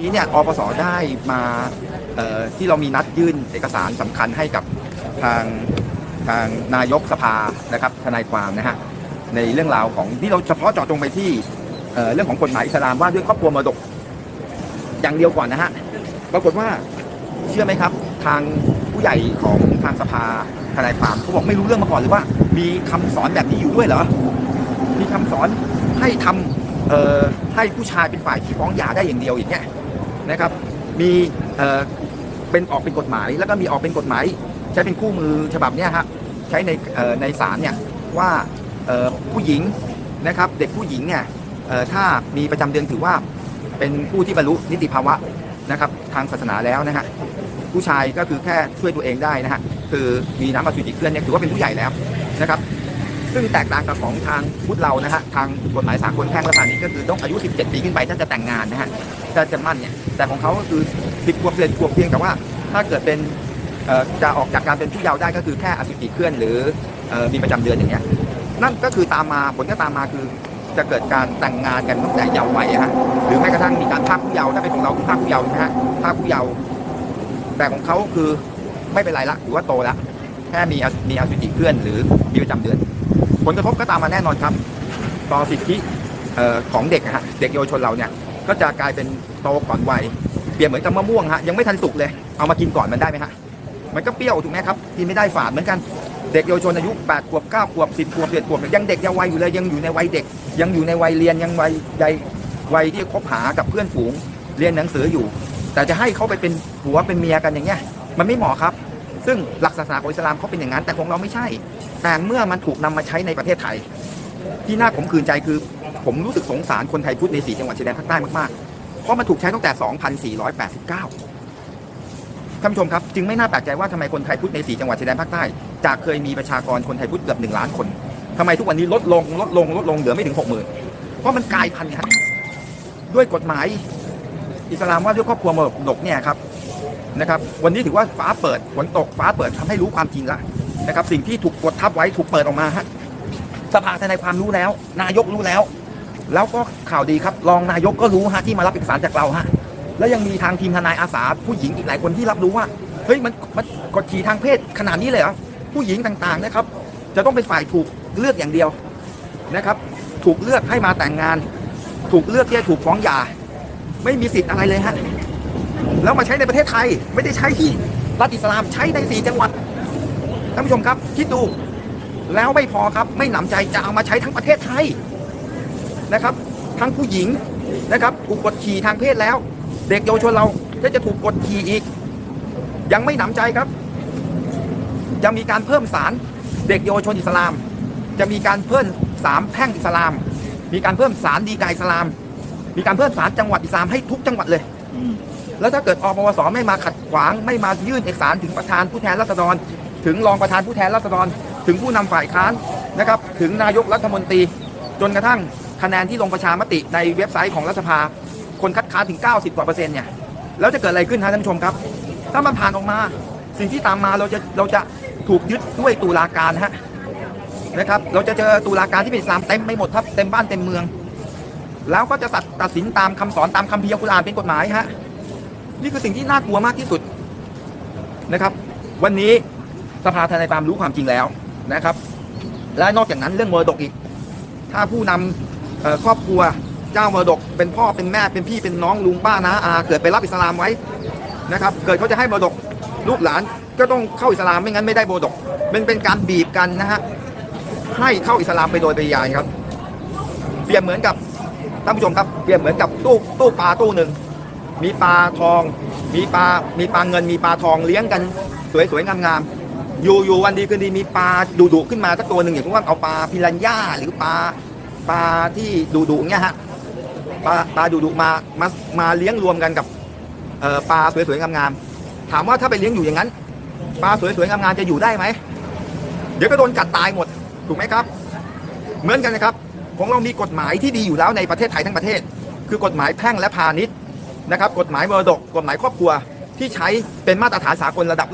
นี้เนี่ยอปสได้มาที่เรามีนัดยื่นเอกสารสำคัญให้กับทางทางนายกสภานะครับทนายความนะฮะในเรื่องราวของที่เราเฉพาะเจาะจงไปที่เเรื่องของกฎหมายอิสลามว่าด้วยครอบครัวมรดกอย่างเดียวก่อนนะฮะปรากฏว่าเชื่อไหมครับ ทางผู้ใหญ่ของทางสภาทนายความเขาบอกไม่รู้เรื่องมาก่อนเลยว่า มีคำสอนแบบนี้อยู่ด้วยเหรอมีคำสอนให้ทำเอ่อให้ผู้ชายเป็นฝ่ายที่ฟ้องหย่าได้อย่างเดียวอย่างเงี้ย นะครับ มีเอ่อเป็นออกเป็นกฎหมาย แล้วก็มีออกเป็นกฎหมาย ใช้เป็นคู่มือฉบับเนี้ยครับใช้ในในศาลเนี่ยว่าผู้หญิงนะครับ เด็กผู้หญิงเนี่ยถ้ามีประจำเดือนถือว่าเป็นผู้ที่บรรลุนิติภาวะนะครับ ทางศาสนาแล้วนะฮะผู้ชายก็คือแค่ช่วยตัวเองได้นะฮะคือมีน้ำอสุจิเคลื่อนเนี่ยถือว่าเป็นผู้ใหญ่แล้วนะครับ ซึ่งแตกต่างกับของทางพุทธเรานะฮะทางกฎหมายสากลแพ่งและพาณิชย์ก็คือต้องอายุ 17 ปีขึ้นไปถ้าจะแต่งงานนะฮะถ้าจะมั่นเนี่ยแต่ของเขาก็คือ 10ขวบเศษขวบเพียงแต่ว่าถ้าเกิดเป็นจะออกจากการเป็นผู้เยาว์ได้ก็คือแค่อสุจิเคลื่อนหรือมีประจำเดือนอย่างเงี้ยนั่นก็คือตามมาผลก็ตามมาคือจะเกิดการแต่งงานกันตั้งแต่เยาว์วัยฮะหรือแม้กระทั่งมีการพรากผู้เยาว์ถ้าเป็นของเราคือพรากผู้เยาว์นะฮะพรากผู้เยาว์แต่ของเขาคือไม่เป็นไรละถือว่าโตแล้วแค่มีมีอสุจิเคลื่อนหรือมีประจำเดือน ผลกระทบก็ตามมาแน่นอนครับต่อสิทธิของเด็กนะฮะเด็กเยาวชนเราเนี่ยก็จะกลายเป็นโตก่อนวัยเปรียบเหมือนกับมะม่วงฮะยังไม่ทันสุกเลยเอามากินก่อนมันได้ไหมฮะมันก็เปรี้ยวถูกไหมครับกินไม่ได้ฝาดเหมือนกันเด็กเยาวชนอายุ8ขวบ9ขวบ10ขวบ11ขวบยังเด็กยังวัยอยู่เลยยังอยู่ในวัยเด็ก ยังอยู่ในวัยเรียนยังวัยใยวัยที่คบหากับเพื่อนฝูงเรียนหนังสืออยู่ แต่จะให้เขาไปเป็นผัวเป็นเมียกันอย่างเงี้ยมันไม่เหมาะครับ ซึ่งหลักศาสนาของอิสลามเขาเป็นอย่างนั้น แต่ของเราไม่ใช่ แต่เมื่อมันถูกนำมาใช้ในประเทศไทย ที่น่าขมขื่นใจคือ ผมรู้สึกสงสารคนไทยพุทธในสีจังหวัดชายแดนภาคใต้มากๆ เพราะมันถูกใช้ตั้งแต่ 2489ท่านผู้ชมครับ จึงไม่น่าแปลกใจว่าทำไมคนไทยพุทธในสีจังหวัดชายแดนภาคใต้ จากเคยมีประชากรคนไทยพุทธเกือบหนึ่งล้านคนทำไมทุกวันนี้ลดลงลดลงลดลงเหลือไม่ถึง60,000เพราะมันกลายพันธุ์ครับด้วยกฎหมายอิสลามว่าด้วยครอบครัวมรดกเนี่ยครับ นะครับวันนี้ถือว่าฟ้าเปิดฝนตกฟ้าเปิดทำให้รู้ความจริงล้วนะครับสิ่งที่ถูกกดทับไว้ถูกเปิดออกมาฮะสภาทนายความรู้แล้ว นายกรู้แล้ว แล้วก็ข่าวดีครับรองนายกก็รู้ฮะที่มารับเอกสารจากเราฮะแล้วยังมีทางทีมทนายอาสา ผู้หญิงอีกหลายคนที่รับรู้ว่าเฮ้ยมันมันกดขี่ทางเพศขนาดนี้เลยเหรอผู้หญิงต่างๆนะครับ จะต้องเป็นฝ่ายถูกเลือกอย่างเดียวนะครับ ถูกเลือกให้มาแต่งงาน ถูกเลือกที่จะถูกฟ้องหย่า ไม่มีสิทธิ์อะไรเลยฮะ แล้วมาใช้ในประเทศไทยไม่ได้ใช้ที่รัฐอิสลามใช้ในสี่จังหวัดท่านผู้ชมครับคิดดูแล้วไม่พอครับไม่หนำใจจะเอามาใช้ทั้งประเทศไทยนะครับ ทั้งผู้หญิงนะครับถูกกดขี่ทางเพศแล้ว เด็กเยาวชนเราก็จะถูกกดขี่อีก ยังไม่หนำใจครับ จะมีการเพิ่มสารเด็กเยาวชนอิสลาม จะมีการเพิ่มสามแพ่งอิสลาม มีการเพิ่มสารดีกาอิสลาม มีการเพิ่มสารจังหวัดอิสลามให้ทุกจังหวัดเลย แล้วถ้าเกิดอปวสไม่มาขัดขวาง ไม่มายื่นเอกสารถึงประธานผู้แทนราษฎร ถึงรองประธานผู้แทนราษฎร ถึงผู้นำฝ่ายค้านนะครับ ถึงนายกรัฐมนตรี จนกระทั่งคะแนนที่ลงประชามติในเว็บไซต์ของรัฐสภา คนคัดค้านถึง 90กว่าเปอร์เซ็นต์เนี่ยแล้วจะเกิดอะไรขึ้นฮะท่านผู้ชมครับ ถ้ามันผ่านออกมา สิ่งที่ตามมาเราจะเราจะถูกยึดด้วยตุลาการฮะนะครับ เราจะเจอตุลาการที่เป็นสามเต็มไม่หมดครับเต็มบ้านเต็มเมือง แล้วก็จะตัดตัดสินตามคำสอนตามคัมภีร์อัลกุรอานเป็นกฎหมายฮะ นี่คือสิ่งที่น่ากลัวมากที่สุดนะครับ วันนี้สภาทนายความรู้ความจริงแล้วนะครับ และนอกจากนั้นเรื่องมรดกอีก ถ้าผู้นำเอ่อครอบครัวเจ้ามรดก เป็นพ่อเป็นแม่เป็นพี่เป็นน้องลุงป้านาอาเกิดไปรับอิสลามไว้นะครับ เกิดเขาจะให้มรดกลูกหลานก็ต้องเข้าอิสลามไม่งั้นไม่ได้มรดกเป็นเป็นการบีบกันนะฮะให้เข้าอิสลามไปโดยปริยายครับ เปรียบเหมือนกับท่านผู้ชมครับเปรียบเหมือนกับตู้ตู้ปลาตู้หนึ่ง มีปลาทอง มีปลา มีปลาเงิน มีปลาทองเลี้ยงกัน สวยๆงามๆ อยู่อยู่วันดีคืนดีมีปลาดุดุขึ้นมาสักตัวหนึ่งอย่างเช่นว่าเอาปลาพิรันย่าหรือปลาปลาที่ดุดุเงี้ยฮะปลาปลาดุดุมามามาเลี้ยงรวมกันกับเอ่อปลาสวยๆงามๆถามว่าถ้าไปเลี้ยงอยู่อย่างนั้นปลาสวยๆงามๆจะอยู่ได้ไหมเดี๋ยวก็โดนกัดตายหมดถูกไหมครับ เหมือนกันนะครับของเรามีกฎหมายที่ดีอยู่แล้วในประเทศไทยทั้งประเทศ คือกฎหมายแพ่งและพาณิชย์ นะครับกฎหมายมรดกกฎหมายครอบครัวที่ใช้เป็นมาตรฐานสากลระดับโลก